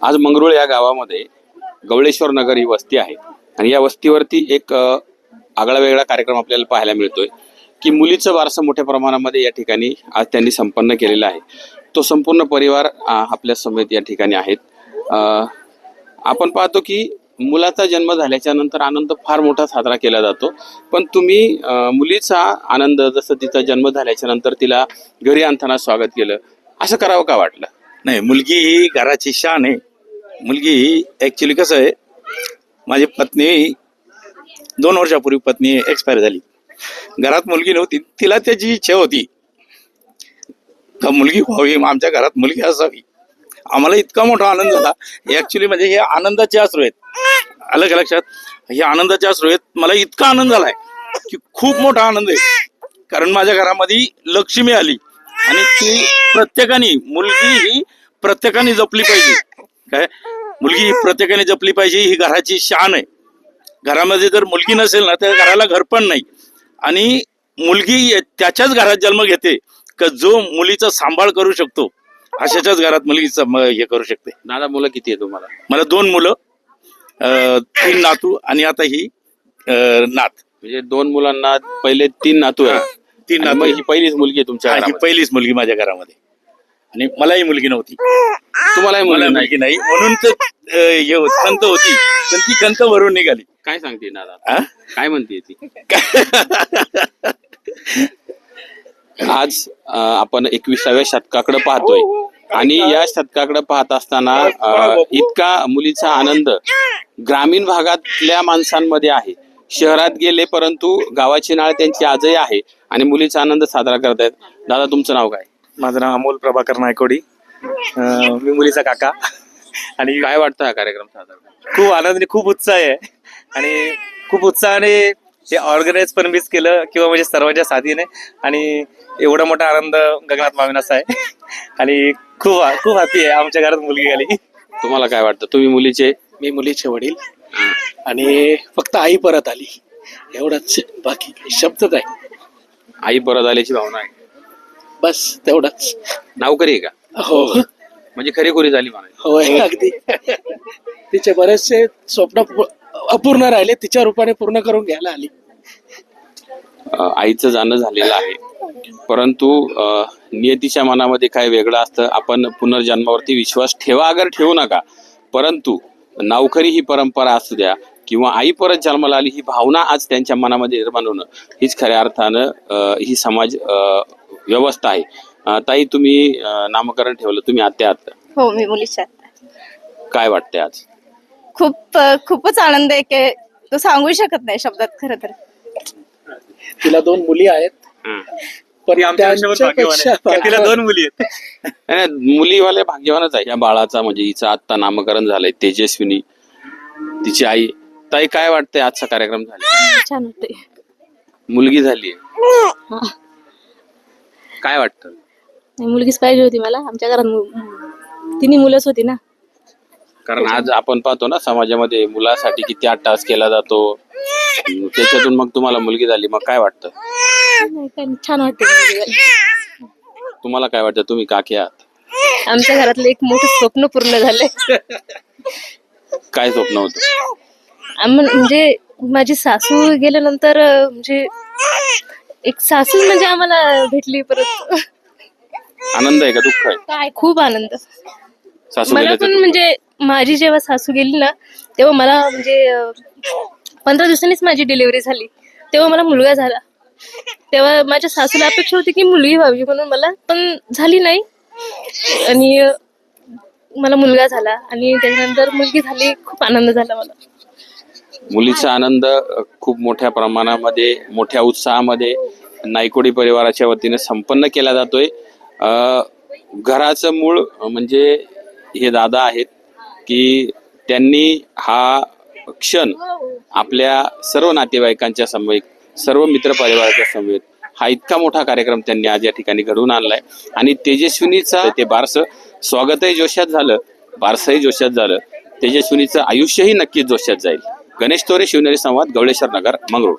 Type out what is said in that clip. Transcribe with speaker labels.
Speaker 1: आज मंगरुळ या गावामध्ये गवळेश्वर नगर ही वस्ती आहे. आणि या वस्तीवरती एक आगळा वेगळा कार्यक्रम आपल्याला पाहायला मिळतोय की मुलीचं वारसं मोठ्या प्रमाणामध्ये या ठिकाणी आज त्यांनी संपन्न केलेला आहे. तो संपूर्ण परिवार आपल्या समेत या ठिकाणी आहेत. आपण पाहतो की मुलाचा जन्म झाल्याच्यानंतर आनंद फार मोठा साजरा केला जातो. पण तुम्ही मुलीचा आनंद जसं तिचा जन्म झाल्याच्यानंतर तिला घरी आणताना स्वागत केलं असं करावं का वाटलं?
Speaker 2: नाही मुलगी ही घराची शान आहे. मुलगी ही कसं आहे माझी पत्नी दोन वर्षापूर्वी पत्नी एक्सपायर झाली. घरात मुलगी नव्हती तिला त्याची इच्छा होती. का मुलगी व्हावी आमच्या घरात मुलगी असावी. आम्हाला इतका मोठा आनंद झाला ॲक्च्युली म्हणजे हे आनंदाचे अश्रू आहेत. आलं का लक्षात? हे आनंदाचे अश्रू आहेत. मला इतका आनंद झालाय की खूप मोठा आनंद आहे. कारण माझ्या घरामध्ये लक्ष्मी आली. आणि ती प्रत्येकाने मुलगी ही प्रत्येकाने जपली पाहिजे. काय? मुलगी ही प्रत्येकाने जपली पाहिजे ही घराची शान आहे. घरामध्ये जर मुलगी नसेल ना तर घराला घर पण नाही. आणि मुलगी त्याच्याच घरात जन्म घेते का जो मुलीचा सांभाळ करू शकतो अशाच्याच घरात मुलगीचा हे करू शकते.
Speaker 1: दादा मुलं किती आहे तुम्हाला?
Speaker 2: मला दोन मुलं तीन नातू आणि आता ही नात.
Speaker 1: म्हणजे दोन मुलांना पहिले तीन नातू
Speaker 2: हा,
Speaker 1: आहेत
Speaker 2: तीन नातू.
Speaker 1: ही पहिलीच मुलगी आहे तुमच्या
Speaker 2: हा. पहिलीच मुलगी माझ्या घरामध्ये. आणि मलाही मुलगी नव्हती.
Speaker 1: तुम्हालाही मुलगी
Speaker 2: मला
Speaker 1: नाही.
Speaker 2: मुलगी नाही. म्हणून तर अं, हे होत- खंत होती. पण ती खंत भरून निघाली.
Speaker 1: काय सांगते दादा?
Speaker 2: हा?
Speaker 1: काय म्हणते ती? आज अं, आपण एकविसाव्या शतकाकडे पाहतोय. आणि या शतकाकडे पाहत असताना अं, इतका मुलीचा आनंद ग्रामीण भागातल्या माणसांमध्ये आहे. शहरात गेले परंतु गावाची नाळ त्यांची आजही आहे. आणि मुलीचा आनंद साजरा करतायत. दादा तुमचं नाव काय?
Speaker 3: माझं नाव अमोल प्रभाकर नायकोडी. अं, मी मुलीचा काका. आणि
Speaker 1: काय वाटतं हा कार्यक्रम साजरा
Speaker 3: खूप आनंद आणि खूप उत्साह आहे. आणि खूप उत्साहाने हे ऑर्गनाईज पण मीच केलं किंवा म्हणजे सर्वांच्या साथीने. आणि एवढा मोठा आनंद गगनात माविनाचा आहे. आणि खूप खूप हॅपी आहे. आमच्या घरात मुलगी आली.
Speaker 1: तुम्हाला काय वाटतं? तुम्ही मुलीचे
Speaker 4: मी मुलीचे वडील. आणि फक्त आई परत आली. एवढंच बाकी काही शब्दच आहे.
Speaker 1: आई परत आल्याची भावना आहे.
Speaker 4: बस तेवढंच.
Speaker 1: नावकरी आहे का?
Speaker 4: हो.
Speaker 1: म्हणजे खरीखुरी झाली म्हणायची.
Speaker 4: होय अगदी. तिचे बरेचसे स्वप्न पू- अपूर्ण राहिले तिच्या रूपाने पूर्ण करून घ्यायला आली.
Speaker 1: अ, आईचं जाणं झालेलं आहे. परंतु अ, नियतीच्या मनामध्ये काय वेगळं असतं आपण पुनर्जन्मावरती विश्वास ठेवा अगर ठेवू नका. परंतु नावकरी ही परंपरा असू द्या किंवा आई परत जन्माला आली ही भावना आज त्यांच्या मनामध्ये निर्माण होणं. हीच खऱ्या अर्थानं अ, ही समाज अ, व्यवस्था आहे. अ, ताई तुम्ही अ, नामकरण ठेवलं. तुम्ही आत्या आहात
Speaker 5: हो मी मुलीच्या
Speaker 1: काय वाटतंय आज?
Speaker 5: खूप अ, खूपच आनंद आहे की तो सांगू शकत नाही शब्दात खरं तर.
Speaker 4: तिला दोन मुली आहेत. पण
Speaker 3: ती भाग्यवान आहे.
Speaker 4: त्यांच्यापेक्षा
Speaker 3: तिला दोन मुली आहेत.
Speaker 1: नाही, नाही, मुलीवाले भाग्यवानच आहे. या बाळाचा म्हणजे हिचं आत्ता नामकरण झालंय तेजस्विनी तिची आई. ताई काय वाटतंय आजचा कार्यक्रम झाला?
Speaker 5: छान होते
Speaker 1: मुलगी झाली काय वाटतं?
Speaker 5: मुलगीच पाहिजे होती मला. आमच्या घरात मु- तिन्ही मुलंच होती ना.
Speaker 1: कारण आज आपण पाहतो ना समाजामध्ये मुलासाठी किती अट्टास केला जातो. त्याच्यातून मग तुम्हाला मुलगी झाली मग काय वाटतं?
Speaker 5: नाही, काय नाही, छान वाटते मुलगी.
Speaker 1: तुम्हाला काय वाटतं? तुम्ही काकी आहात?
Speaker 5: आमच्या घरातलं एक मोठं स्वप्न पूर्ण झालंय.
Speaker 1: काय स्वप्न होतं?
Speaker 5: आम- म्हणजे माझी सासू गेल्यानंतर अ, म्हणजे एक सासू म्हणजे आम्हाला भेटली परत.
Speaker 1: आनंद आहे का? दुःख आहे?
Speaker 5: काय? खूप आनंद.
Speaker 1: सासू
Speaker 5: मला
Speaker 1: गेल्याचं
Speaker 5: पण
Speaker 1: दुःख.
Speaker 5: म्हणजे माझी जेव्हा सासू गेली ना तेव्हा मला म्हणजे पंधरा दिवसांनीच माझी डिलिव्हरी झाली. तेव्हा मला मुलगा झाला. तेव्हा माझ्या सासूला अपेक्षा होती की मुलगी व्हावी म्हणून मला पण झाली नाही. आणि अं, मला मुलगा झाला. आणि त्याच्यानंतर मुलगी झाली खूप आनंद झाला मला.
Speaker 1: मुलीचा आनंद खूप मोठ्या प्रमाणामध्ये मोठ्या उत्साहामध्ये नायकोडी परिवाराच्या वतीने संपन्न केला जातोय. घराचं मूळ म्हणजे हे दादा आहेत की त्यांनी हा क्षण आपल्या सर्व नातेवाईकांच्या समवेत सर्व मित्र परिवाराच्या समवेत हा इतका मोठा कार्यक्रम त्यांनी आज या ठिकाणी घडवून आणलाय. आणि तेजस्विनीचा ते बारसं स्वागतही जोशात झालं बारसंही जोशात झालं. तेजस्विनीचं आयुष्यही नक्कीच जोशात जाईल. गणेश तोरे शिवनेरी संवाद गवळेश्वर नगर मंगळूर